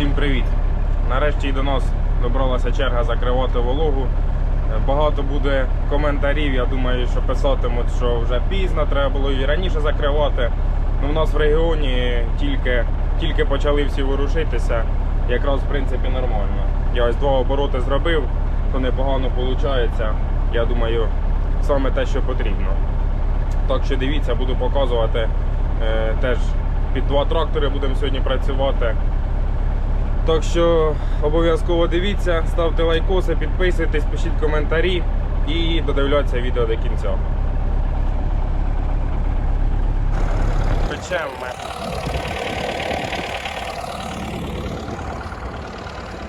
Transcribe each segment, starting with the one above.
Всім привіт! Нарешті і до нас добралася черга закривати вологу. Е, Багато буде коментарів. Я думаю, що писатимуть, що вже пізно, треба було і раніше закривати. Ну, у нас в регіоні тільки, тільки почали всі ворушитися. Якраз в принципі нормально. Я ось два обороти зробив, то непогано виходить. Я думаю, саме те, що потрібно. Так що дивіться, буду показувати. Е, теж під два трактори будемо сьогодні працювати. Так що обов'язково дивіться, ставте лайкоси, підписуйтесь, пишіть коментарі і додивляться відео до кінця. Печемо ми.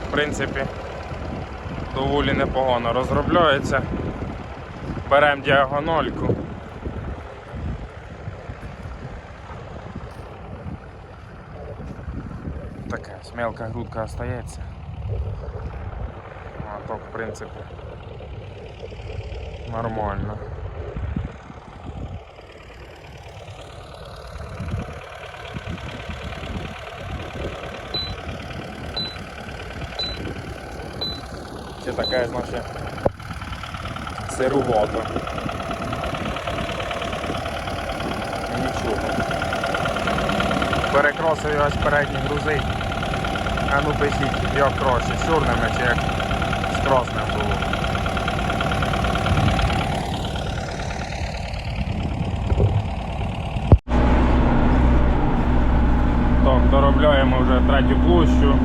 В принципі, доволі непогано розробляється. Беремо діагональку. Така ось мелка грудка остається. А то, в принципі, нормально. Це таке, значить, сирувато. Ну, Нічого. Перекросив ось передні грузи. А ну пишіть, як краще, з чорними чи як з було. Так, доробляємо вже третю площу.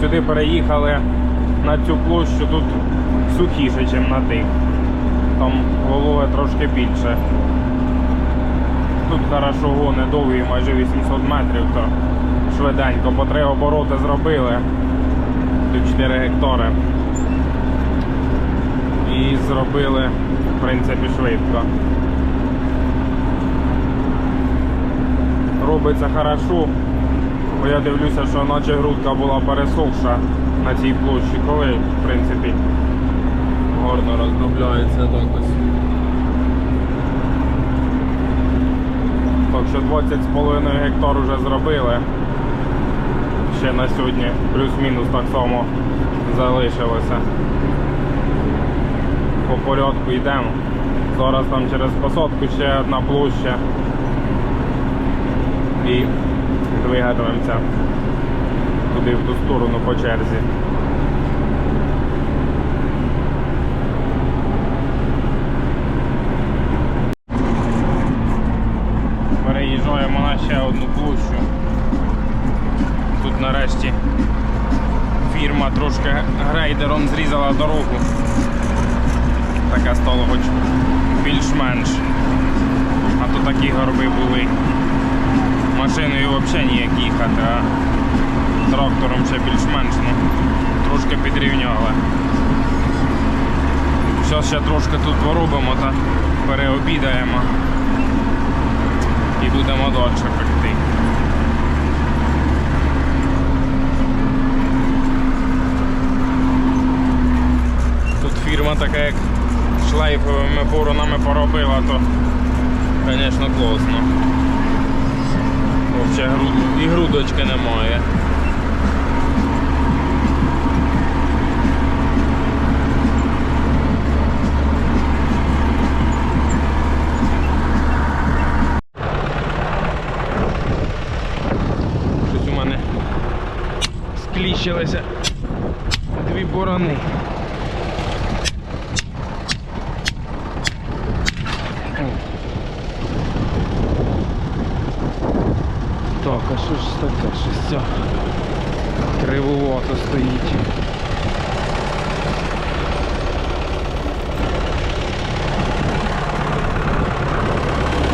Сюди переїхали на цю площу, тут сухіше, ніж на тих. Там вологе трошки більше. Тут хорошо гони довгі, майже 800 метрів, то швиденько по три обороти зробили. Тут 4 гектари. І зробили, в принципі, швидко. Робиться хорошо, бо я дивлюся, що наче грудка була пересохша на цій площі, коли, в принципі, гарно розробляється так ось. Так що 20,5 гектар вже зробили. Ще на сьогодні плюс-мінус так само залишилося. По порядку йдемо. Зараз там через посадку ще одна площа. І вигадуємося туди в ту сторону по черзі. Переїжджаємо на ще одну площу. Тут нарешті фірма трошки дорогу. Таке стало хоч більш-менш. А то такі горби були. Машиною взагалі ніяк їхати, а трактором ще більш-менш ну, трошки підрівняли. Зараз ще трошки тут поробимо та переобідаємо і будемо далі Фірма така як шлейфовими боронами поробила, то звісно класно. Груд... і грудочки немає. Щось у мене скліщилися дві борони. таке? Щось ця кривовато стоїть.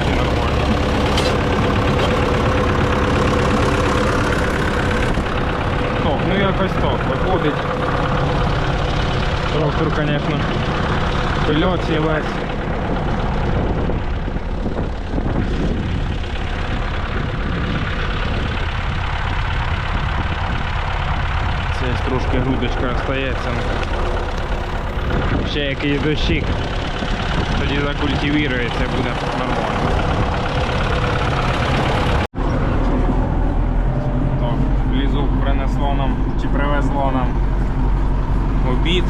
Нормально. Так, ну якось так виходить. Трактор, звісно, пильоці весь. Остається. Ще якийсь дощик. Тоді закультивірується, буде нормально. Так, Лізук принесло нам чи привезло нам обід.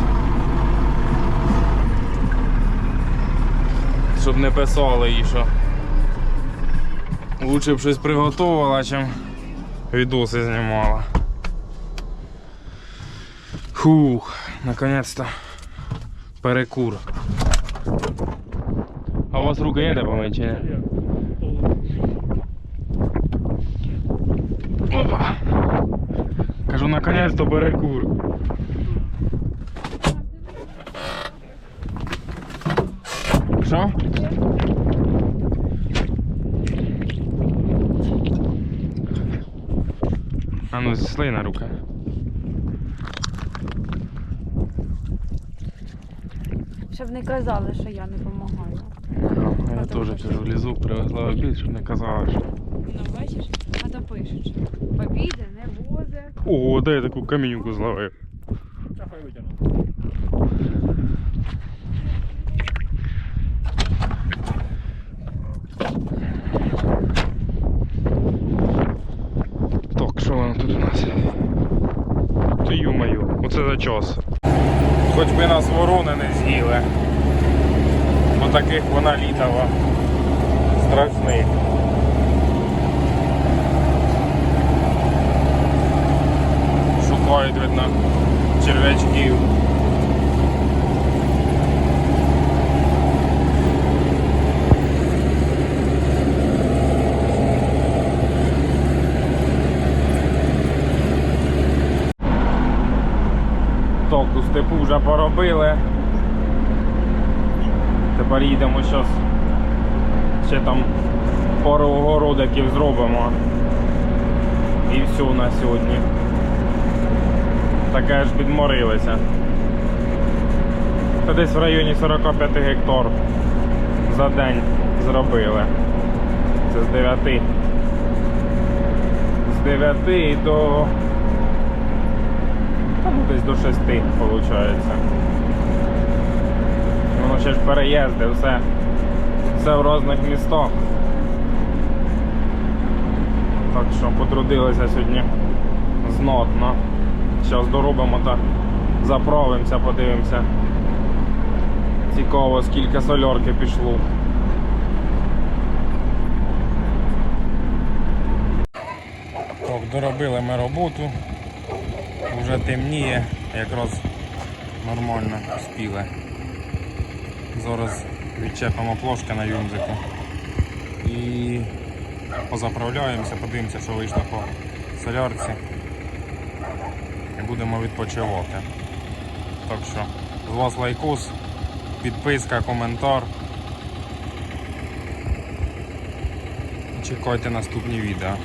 Щоб не писали їй, що лучше б щось приготувала, чим відоси знімала. Фух, наконець-то перекур. А у вас руки є де ні? Опа. Кажу, наконець-то перекур. Що? А ну, сли на Щоб не казали, що я не допомагаю. А я теж кажу, лізу, привезла обід, щоб не казала, що. Ну, бачиш, а то пишуть. Обіди не возе. Ого, дай я таку камінюку зловив. Так, що воно тут у нас? Ти ю-мою, оце за час. Хоч би нас ворони не з'їли. Бо таких вона літала. Страшних. Шукають, видно, черв'ячків. Так, у степу вже поробили. Тепер їдемо щось. Ще там пару огородиків зробимо. І все на сьогодні. Таке ж підморилися. Та десь в районі 45 гектар за день зробили. Це з 9. З 9 до. Десь до 6 виходить. Воно ще ж переїзди, все. Все в різних містах. Так що потрудилися сьогодні знатно. Зараз доробимо та заправимося, подивимося. Цікаво, скільки солярки пішло. Так, доробили ми роботу. Вже темніє, якраз нормально спіли. Зараз відчепимо плошки на юнзику і позаправляємося, подивимося, що вийшло по солярці і будемо відпочивати. Так що з вас лайкос, підписка, коментар. Чекайте наступні відео.